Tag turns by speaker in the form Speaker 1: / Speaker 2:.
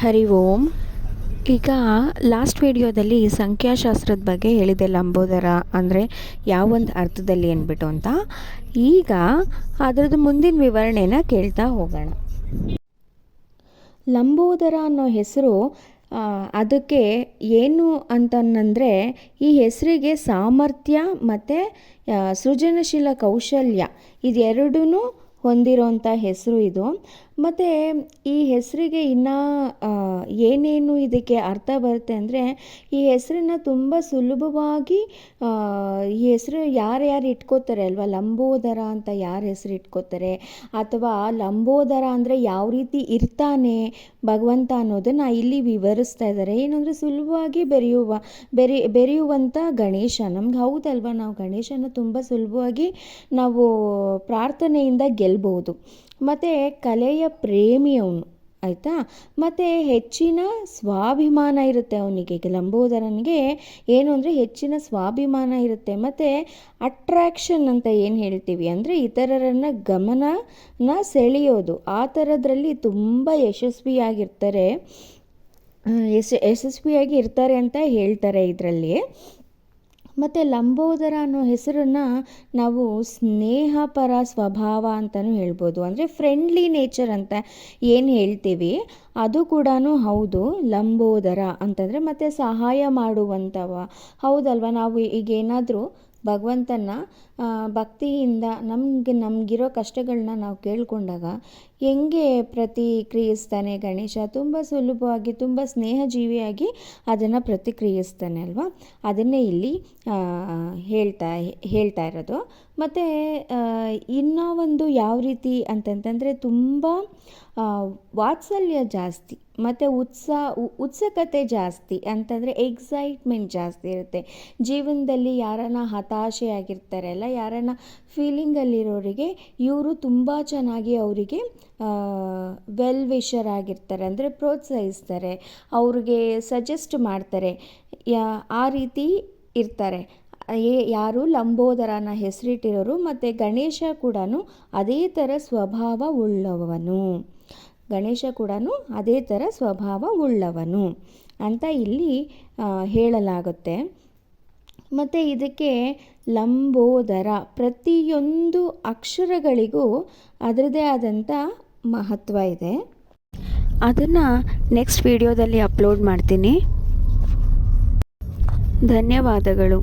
Speaker 1: ಹರಿ ಓಂ. ಈಗ ಲಾಸ್ಟ್ ವಿಡಿಯೋದಲ್ಲಿ ಸಂಖ್ಯಾಶಾಸ್ತ್ರದ ಬಗ್ಗೆ ಹೇಳಿದೆ ಲಂಬೋದರ. ಅಂದರೆ ಯಾವೊಂದು ಅರ್ಥದಲ್ಲಿ ಅಂದ್ಬಿಟ್ಟು ಅಂತ. ಈಗ ಅದರದ್ದು ಮುಂದಿನ ವಿವರಣೆನ ಕೇಳ್ತಾ ಹೋಗೋಣ. ಲಂಬೋದರ ಅನ್ನೋ ಹೆಸರು ಅದಕ್ಕೆ ಏನು ಅಂತಂದರೆ ಈ ಹೆಸರಿಗೆ ಸಾಮರ್ಥ್ಯ ಮತ್ತು ಸೃಜನಶೀಲ ಕೌಶಲ್ಯ. ಇದೆರಡೂ ಹೊಂದಿರೋಂಥ ಹೆಸರು ಇದು. ಮತ್ತು ಈ ಹೆಸರಿಗೆ ಇನ್ನೂ ಏನೇನು ಇದಕ್ಕೆ ಅರ್ಥ ಬರುತ್ತೆ ಅಂದರೆ, ಈ ಹೆಸರನ್ನ ತುಂಬ ಸುಲಭವಾಗಿ ಈ ಹೆಸರು ಯಾರ್ಯಾರು ಇಟ್ಕೋತಾರೆ ಅಲ್ವಾ? ಲಂಬೋದರ ಅಂತ ಯಾರು ಹೆಸರು ಇಟ್ಕೋತಾರೆ? ಅಥವಾ ಲಂಬೋದರ ಅಂದರೆ ಯಾವ ರೀತಿ ಇರ್ತಾನೆ ಭಗವಂತ ಅನ್ನೋದನ್ನು ಇಲ್ಲಿ ವಿವರಿಸ್ತಾ ಇದ್ದಾರೆ. ಏನಂದರೆ ಸುಲಭವಾಗಿ ಬೆರೆಯುವ, ಬೆರೆ ಬೆರೆಯುವಂಥ ಗಣೇಶ. ನಮ್ಗೆ ಹೌದಲ್ವಾ? ನಾವು ಗಣೇಶನ ತುಂಬ ಸುಲಭವಾಗಿ ನಾವು ಪ್ರಾರ್ಥನೆಯಿಂದ ಗೆಲ್ಬಹುದು. ಮತ್ತು ಕಲೆಯ ಪ್ರೇಮಿ ಅವನು, ಆಯಿತಾ? ಮತ್ತು ಹೆಚ್ಚಿನ ಸ್ವಾಭಿಮಾನ ಇರುತ್ತೆ ಅವನಿಗೆ, ಲಂಬೋದರನಿಗೆ. ಏನು ಅಂದರೆ ಹೆಚ್ಚಿನ ಸ್ವಾಭಿಮಾನ ಇರುತ್ತೆ, ಮತ್ತು ಅಟ್ರ್ಯಾಕ್ಷನ್ ಅಂತ ಏನು ಹೇಳ್ತೀವಿ ಅಂದರೆ ಇತರರನ್ನು ಗಮನನ ಸೆಳೆಯೋದು. ಆ ಥರದ್ರಲ್ಲಿ ತುಂಬ ಯಶಸ್ವಿಯಾಗಿರ್ತಾರೆ. ಯಶ, ಯಶಸ್ವಿಯಾಗಿ ಇರ್ತಾರೆ ಅಂತ ಹೇಳ್ತಾರೆ ಇದರಲ್ಲಿ. ಮತ್ತು ಲಂಬೋದರ ಅನ್ನೋ ಹೆಸರನ್ನು ನಾವು ಸ್ನೇಹಪರ ಸ್ವಭಾವ ಅಂತಲೂ ಹೇಳ್ಬೋದು. ಅಂದರೆ ಫ್ರೆಂಡ್ಲಿ ನೇಚರ್ ಅಂತ ಏನು ಹೇಳ್ತೀವಿ? ಅದು ಕೂಡ ಹೌದು, ಲಂಬೋದರ ಅಂತಂದರೆ ಮತ್ತು ಸಹಾಯ ಮಾಡುವಂಥವ ಹೌದಲ್ವ? ನಾವು ಈಗ ಏನಾದರೂ ಭಗವಂತನ ಭಕ್ತಿಯಿಂದ ನಮಗೆ, ನಮಗಿರೋ ಕಷ್ಟಗಳನ್ನ ನಾವು ಕೇಳಿಕೊಂಡಾಗ ಹೆಂಗೆ ಪ್ರತಿಕ್ರಿಯಿಸ್ತಾನೆ ಗಣೇಶ? ತುಂಬ ಸುಲಭವಾಗಿ, ತುಂಬ ಸ್ನೇಹಜೀವಿಯಾಗಿ ಅದನ್ನು ಪ್ರತಿಕ್ರಿಯಿಸ್ತಾನೆ ಅಲ್ವಾ? ಅದನ್ನೇ ಇಲ್ಲಿ ಹೇಳ್ತಾ ಹೇಳ್ತಾ ಇರೋದು. ಮತ್ತು ಇನ್ನೂ ಒಂದು ಯಾವ ರೀತಿ ಅಂತಂತಂದರೆ ತುಂಬ ವಾತ್ಸಲ್ಯ ಜಾಸ್ತಿ, ಮತ್ತು ಉತ್ಸಾಹ ಉತ್ಸುಕತೆ ಜಾಸ್ತಿ ಅಂತಂದರೆ ಎಕ್ಸೈಟ್ಮೆಂಟ್ ಜಾಸ್ತಿ ಇರುತ್ತೆ. ಜೀವನದಲ್ಲಿ ಯಾರನ್ನ ಹತಾಶೆ ಆಗಿರ್ತಾರೆ ಅಲ್ಲ, ಯಾರನ್ನ ಫೀಲಿಂಗಲ್ಲಿರೋರಿಗೆ ಇವರು ತುಂಬ ಚೆನ್ನಾಗಿ ಅವರಿಗೆ ವೆಲ್ ವಿಷರ್ ಆಗಿರ್ತಾರೆ, ಅಂದರೆ ಪ್ರೋತ್ಸಾಹಿಸ್ತಾರೆ, ಅವ್ರಿಗೆ ಸಜೆಸ್ಟ್ ಮಾಡ್ತಾರೆ ಆ ರೀತಿ ಇರ್ತಾರೆ. ಯಾರು ಲಂಬೋದರನ ಹೆಸರಿಟ್ಟಿರೋರು, ಮತ್ತು ಗಣೇಶ ಕೂಡ ಅದೇ ಥರ ಸ್ವಭಾವ ಉಳ್ಳವನು. ಗಣೇಶ ಕೂಡ ಅದೇ ಥರ ಸ್ವಭಾವ ಉಳ್ಳವನು ಅಂತ ಇಲ್ಲಿ ಹೇಳಲಾಗುತ್ತೆ. ಮತ್ತು ಇದಕ್ಕೆ ಲಂಬೋದರ ಪ್ರತಿಯೊಂದು ಅಕ್ಷರಗಳಿಗೂ ಅದರದೇ ಆದಂಥ ಮಹತ್ವ ಇದೆ. ಅದನ್ನು ನೆಕ್ಸ್ಟ್ ವಿಡಿಯೋದಲ್ಲಿ ಅಪ್ಲೋಡ್ ಮಾಡ್ತೀನಿ. ಧನ್ಯವಾದಗಳು.